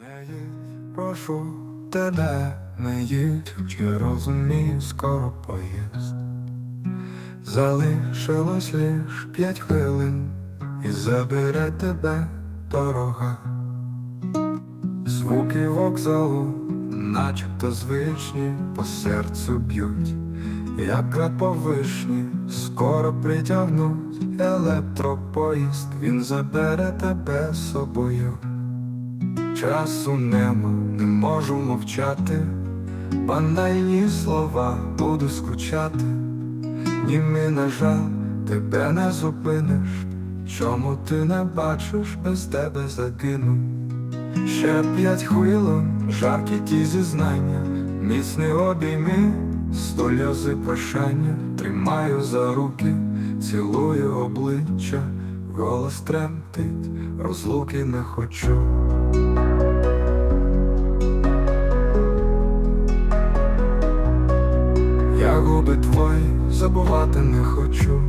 Не їдь, прошу тебе, не їдь, чи розумію, скоро поїзд. Залишилось лиш п'ять хвилин, і забере тебе дорога. Звуки вокзалу, начебто звичні, по серцю б'ють, як град по вишні, скоро притягнуть електропоїзд, він забере тебе собою. Часу нема, не можу мовчати, банальні слова буду скучати, німи, на жаль, тебе не зупиниш, чому ти не бачиш, без тебе загину. Ще п'ять хвилин, жаркі ті зізнання, міцний обійми, сльози прощання, тримаю за руки, цілую обличчя, голос тремтить, розлуки не хочу. Забувати не хочу,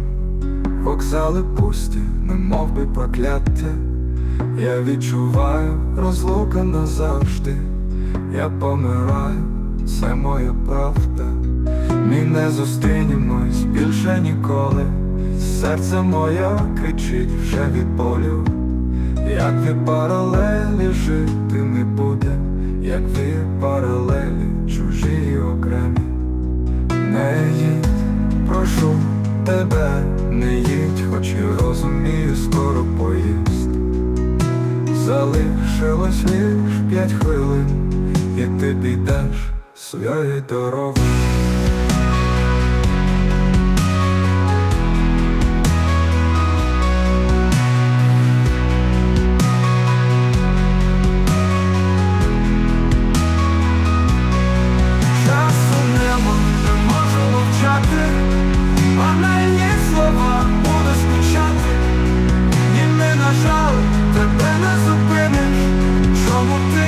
вокзали пусті, немов би прокляття. Я відчуваю розлука назавжди, я помираю, це моя правда. Ми не зустрінемось більше ніколи. Серце моє кричить вже від болю. Як дві паралелі жити не буде, як дві паралелі, чужі й окремі. Не їдь, прошу тебе, не їдь, хоч і розумію, скоро поїзд. Залишилось лиш п'ять хвилин, і ти підеш своєю дорогою.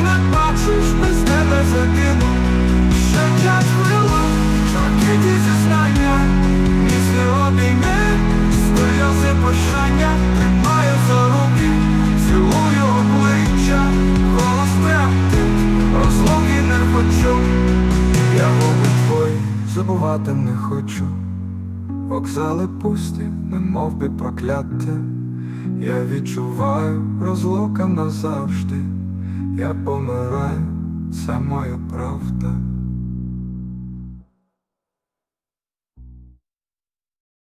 Ти не бачиш, без тебе загину, ще п'ять хвилин, жаркі ті зізнання, міцні обійми, сльози прощання, тримаю за руки, цілую обличчя, голос тремтить, розлуки не хочу. Я губи твої забувати не хочу, вокзали пусті, немов би прокляття. Я відчуваю розлука назавжди, я помираю, це моя.